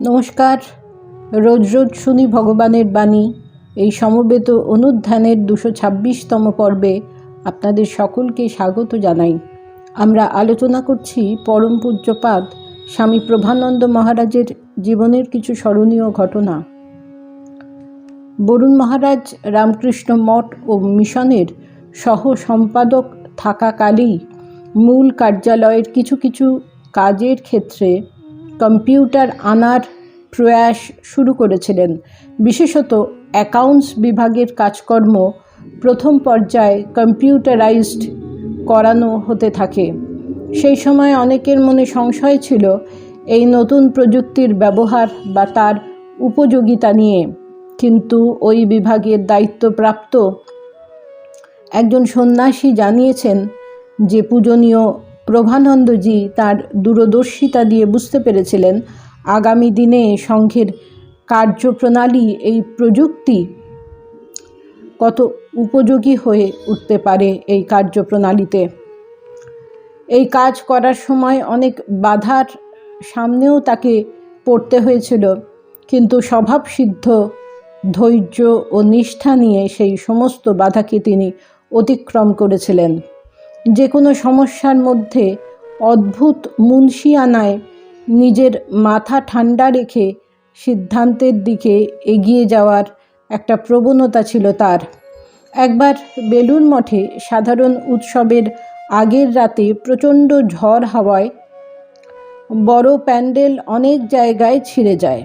নমস্কার। রোজ রোজ শুনি ভগবানের বাণী। এই সমবেত অনুধ্যানের দুশো ছাব্বিশতম পর্বে আপনাদের সকলকে স্বাগত জানাই। আমরা আলোচনা করছি পরম পূজ্যপাদ স্বামী প্রভানন্দ মহারাজের জীবনের কিছু স্মরণীয় ঘটনা। বরুণ মহারাজ রামকৃষ্ণ মঠ ও মিশনের সহ সম্পাদক থাকাকালেই মূল কার্যালয়ের কিছু কিছু কাজের ক্ষেত্রে কম্পিউটার আনার প্রয়াস শুরু করেছিলেন। বিশেষত অ্যাকাউন্টস বিভাগের কাজকর্ম প্রথম পর্যায়ে কম্পিউটারাইজড করানো হতে থাকে। সেই সময় অনেকের মনে সংশয় ছিল এই নতুন প্রযুক্তির ব্যবহার বা তার উপযোগিতা নিয়ে। কিন্তু ওই বিভাগের দায়িত্বপ্রাপ্ত একজন সন্ন্যাসী জানিয়েছেন যে পূজনীয় প্রভানন্দজি তার দূরদর্শিতা দিয়ে বুঝতে পেরেছিলেন, আগামী দিনে সংঘের কার্যপ্রণালী এই প্রযুক্তি কত উপযোগী হয়ে উঠতে পারে এই কার্যপ্রণালীতে। এই কাজ করার সময় অনেক বাধার সামনেও তাকে পড়তে হয়েছিল, কিন্তু স্বভাবসিদ্ধ, ধৈর্য ও নিষ্ঠা নিয়ে সেই সমস্ত বাধাকে তিনি অতিক্রম করেছিলেন। যে কোনো সমস্যার মধ্যে অদ্ভুত মুন্সিয়ানায় নিজের মাথা ঠান্ডা রেখে সিদ্ধান্তের দিকে এগিয়ে যাওয়ার একটা প্রবণতা ছিল তার। একবার বেলুন মঠে সাধারণ উৎসবের আগের রাতে প্রচণ্ড ঝড় হাওয়ায় বড় প্যান্ডেল অনেক জায়গায় ছিঁড়ে যায়।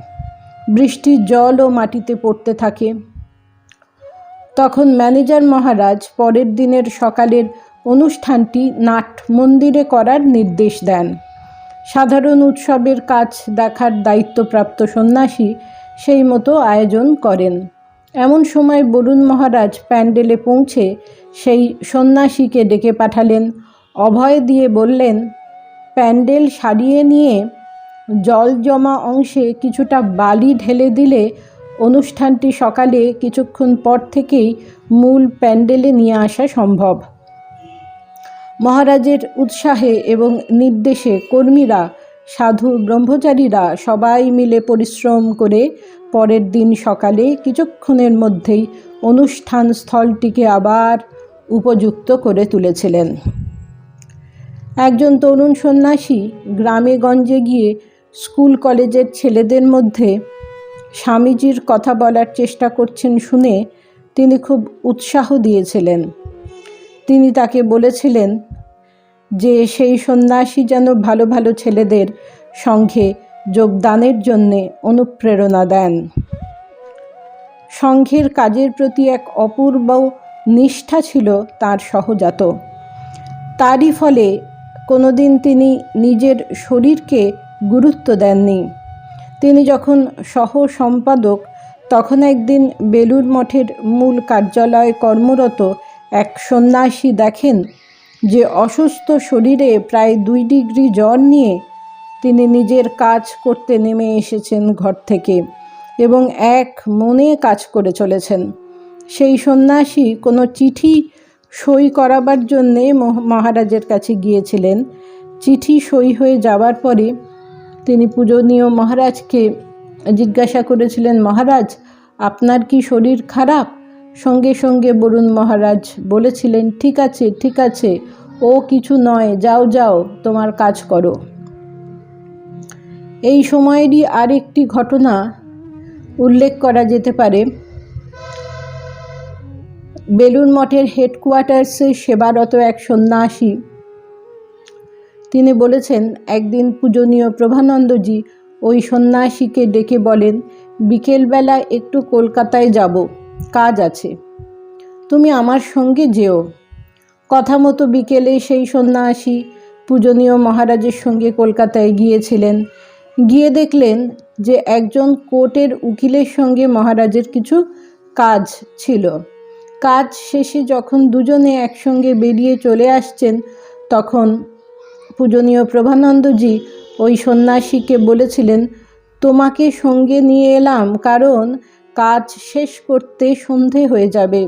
বৃষ্টির জলও মাটিতে পড়তে থাকে। তখন ম্যানেজার মহারাজ পরের দিনের সকালের অনুষ্ঠানটি নাট মন্দিরে করার নির্দেশ দেন। সাধারণ উৎসবের কাজ দেখার দায়িত্বপ্রাপ্ত সন্ন্যাসী সেই মতো আয়োজন করেন। এমন সময় বরুণ মহারাজ প্যান্ডেলে পৌঁছে সেই সন্ন্যাসীকে ডেকে পাঠালেন। অভয় দিয়ে বললেন, প্যান্ডেল সারিয়ে নিয়ে জল জমা অংশে কিছুটা বালি ঢেলে দিলে অনুষ্ঠানটি সকালে কিছুক্ষণ পর থেকেই মূল প্যান্ডেলে নিয়ে আসা সম্ভব। মহারাজের উৎসাহে এবং নির্দেশে কর্মীরা, সাধু ব্রহ্মচারীরা সবাই মিলে পরিশ্রম করে পরের দিন সকালে কিছুক্ষণের মধ্যেই অনুষ্ঠান স্থলটিকে আবার উপযুক্ত করে তুলেছিলেন। একজন তরুণ সন্ন্যাসী গ্রামে গঞ্জে গিয়ে স্কুল কলেজের ছেলেদের মধ্যে স্বামীজির কথা বলার চেষ্টা করছেন শুনে তিনি খুব উৎসাহ দিয়েছিলেন। তিনি তাকে বলেছিলেন যে, সেই সন্ন্যাসী যেন ভালো ভালো ছেলেদের সঙ্ঘে যোগদানের জন্যে অনুপ্রেরণা দেন। সংঘের কাজের প্রতি এক অপূর্ব নিষ্ঠা ছিল তার সহজাত। তারই ফলে কোনোদিন তিনি নিজের শরীরকে গুরুত্ব দেননি। তিনি যখন সহ সম্পাদক তখন একদিন বেলুর মঠের মূল কার্যালয়ে কর্মরত এক সন্ন্যাসী দেখেন যে অসুস্থ শরীরে প্রায় দুই ডিগ্রি জ্বর নিয়ে তিনি নিজের কাজ করতে নেমে এসেছেন ঘর থেকে এবং এক মনে কাজ করে চলেছেন। সেই সন্ন্যাসী কোনো চিঠি সই করাবার জন্যে মহারাজের কাছে গিয়েছিলেন। চিঠি সই হয়ে যাওয়ার পরে তিনি পূজনীয় মহারাজকে জিজ্ঞাসা করেছিলেন, মহারাজ, আপনার কি শরীর খারাপ? সঙ্গে সঙ্গে বরুণ মহারাজ বলেছিলেন, ঠিক আছে ঠিক আছে। ও কিছু নয়, যাও যাও, তোমার কাজ করো। এই সময়েরই আরেকটি ঘটনা উল্লেখ করা যেতে পারে। বেলুন মঠের হেডকোয়ার্টার্সে সেবারত এক সন্ন্যাসী। তিনি বলেছেন, একদিন পূজনীয় প্রভানন্দজি ওই সন্ন্যাসীকে ডেকে বলেন, বিকেলবেলা একটু কলকাতায় যাব কাজ আছে। তুমি আমার সঙ্গে যেও। কথা মতো বিকেলে সেই সন্ন্যাসী পূজনীয় মহারাজের সঙ্গে কলকাতায় গিয়েছিলেন। গিয়ে দেখলেন যে একজন কোর্টের উকিলের সঙ্গে মহারাজের কিছু কাজ ছিল। কাজ শেষে যখন দুজনে একসঙ্গে বেরিয়ে চলে আসছেন, তখন পূজনীয় প্রভানন্দজি ওই সন্ন্যাসীকে বলেছিলেন, তোমাকে সঙ্গে নিয়ে এলাম কারণ কাজ শেষ করতে সন্ধে হয়ে যাবে।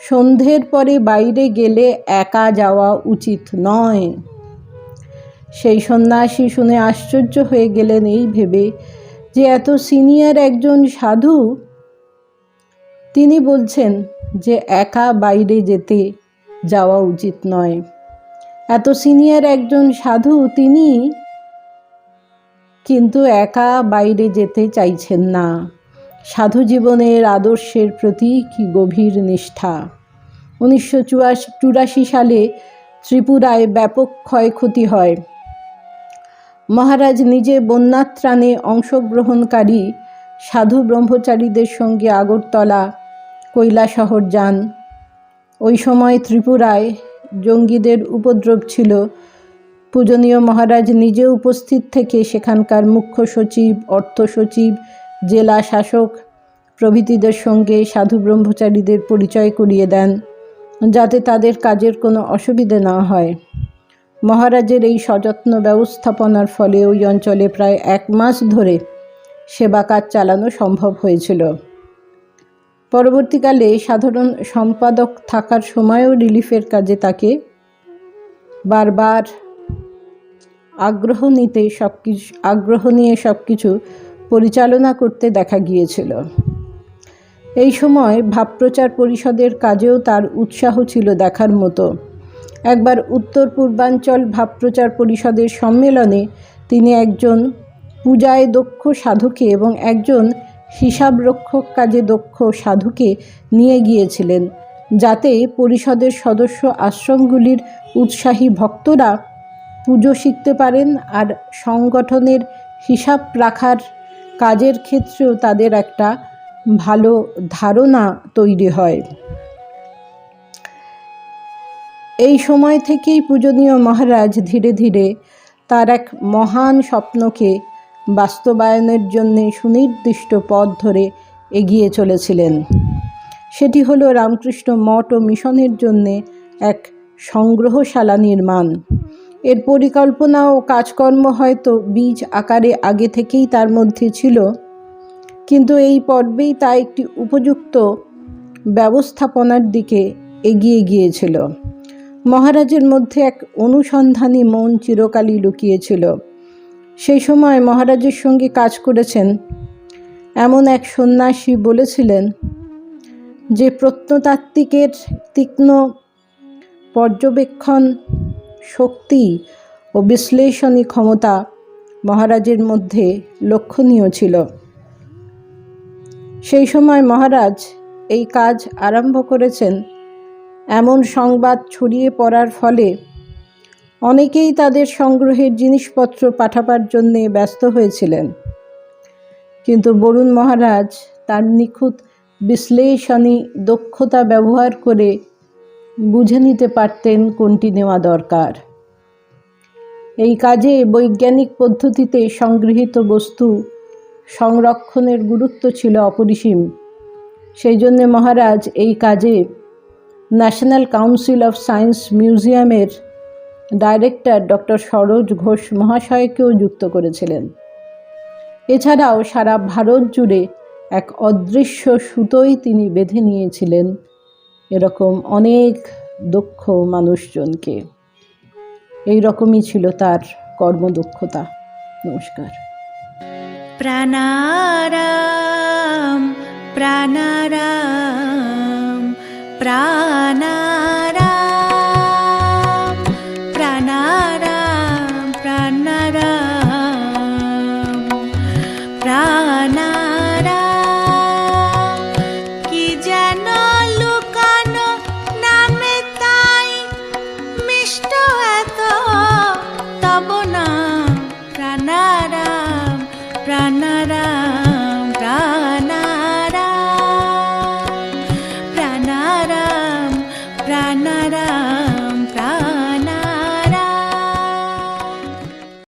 সন্ধ্যের পরে বাইরে গেলে একা যাওয়া উচিত নয়। সেই সন্ন্যাসী শুনে আশ্চর্য হয়ে গেলেন এই ভেবে যে এত সিনিয়র একজন সাধু? তিনি বলছেন যে একা বাইরে যেতে যাওয়া উচিত নয়। এত সিনিয়র একজন সাধু তিনি? কিন্তু একা বাইরে যেতে চাইছেন না। সাধু জীবনের আদর্শের প্রতি কি গভীর নিষ্ঠা? উনিশশো চুরাশি সালে ত্রিপুরায় ব্যাপক ক্ষয়ক্ষতি হয়। মহারাজ নিজে বন্যাত্রাণে অংশগ্রহণকারী সাধু ব্রহ্মচারীদের সঙ্গে আগরতলা, কৈলাসহর যান। ওই সময় ত্রিপুরায় জঙ্গিদের উপদ্রব ছিল। পূজনীয় মহারাজ নিজে উপস্থিত থেকে সেখানকার মুখ্য সচিব, অর্থ সচিব জেলা শাসক প্রভৃতিদের সঙ্গে সাধু ব্রহ্মচারীদের পরিচয় করিয়ে দেন, যাতে তাদের কাজের কোনো অসুবিধে না হয়। মহারাজের এই সযত্ন ব্যবস্থাপনার ফলে ওই অঞ্চলে প্রায় এক মাস ধরে সেবা কাজ চালানো সম্ভব হয়েছিল। পরবর্তীকালে সাধারণ সম্পাদক থাকার সময়ও রিলিফের কাজে তাকে বারবার আগ্রহ নিতে সব কিছু আগ্রহ নিয়ে সব কিছু পরিচালনা করতে দেখা গিয়েছিল। এই সময় ভাবপ্রচার পরিষদের কাজেও তার উৎসাহ ছিল দেখার মতো। একবার উত্তর পূর্বাঞ্চল ভাবপ্রচার পরিষদের সম্মেলনে তিনি একজন পূজায় দক্ষ সাধুকে এবং একজন হিসাবরক্ষক কাজে দক্ষ সাধুকে নিয়ে গিয়েছিলেন, যাতে পরিষদের সদস্য আশ্রমগুলির উৎসাহী ভক্তরা পুজো শিখতে পারেন আর সংগঠনের হিসাব রাখার কাজের ক্ষেত্রেও তাদের একটা ভালো ধারণা তৈরি হয়। এই সময় থেকেই পূজনীয় মহারাজ ধীরে ধীরে তার এক মহান স্বপ্নকে বাস্তবায়নের জন্যে সুনির্দিষ্ট পথ ধরে এগিয়ে চলেছিলেন। সেটি হলো রামকৃষ্ণ মঠ ও মিশনের জন্যে এক সংগ্রহশালা নির্মাণ। এর পরিকল্পনা ও কাজকর্ম হয়তো বীজ আকারে আগে থেকেই তার মধ্যে ছিল। কিন্তু এই পর্বেই তা একটি উপযুক্ত ব্যবস্থাপনার দিকে এগিয়ে গিয়েছিল। মহারাজের মধ্যে এক অনুসন্ধানী মন চিরকালই লুকিয়েছিল। সেই সময় মহারাজের সঙ্গে কাজ করেছেন। এমন এক সন্ন্যাসী বলেছিলেন যে প্রত্নতাত্ত্বিকের তীক্ষ্ণ পর্যবেক্ষণ শক্তি ও বিশ্লেষণী ক্ষমতা মহারাজের মধ্যে লক্ষণীয় ছিল। সেই সময় মহারাজ এই কাজ আরম্ভ করেছেন। এমন সংবাদ ছড়িয়ে পড়ার ফলে অনেকেই তাদের সংগ্রহের জিনিসপত্র পাঠাবার জন্যে ব্যস্ত হয়েছিলেন। কিন্তু বরুণ মহারাজ তার নিখুঁত বিশ্লেষণী দক্ষতা ব্যবহার করে বুঝে নিতে পারতেন কোনটি নেওয়া দরকার। এই কাজে বৈজ্ঞানিক পদ্ধতিতে সংগৃহীত বস্তু সংরক্ষণের গুরুত্ব ছিল অপরিসীম। সেই জন্যে মহারাজ এই কাজে ন্যাশনাল কাউন্সিল অফ সায়েন্স মিউজিয়ামের ডাইরেক্টর ডক্টর সরোজ ঘোষ মহাশয়কেও যুক্ত করেছিলেন। এছাড়াও সারা ভারত জুড়ে এক অদৃশ্য সুতোই তিনি বেঁধে নিয়েছিলেন। এরকম অনেক দক্ষ মানুষজনকে। এই রকমই ছিল তার কর্মদক্ষতা। নমস্কার। প্রাণারাম প্রাণারাম প্রাণারাম।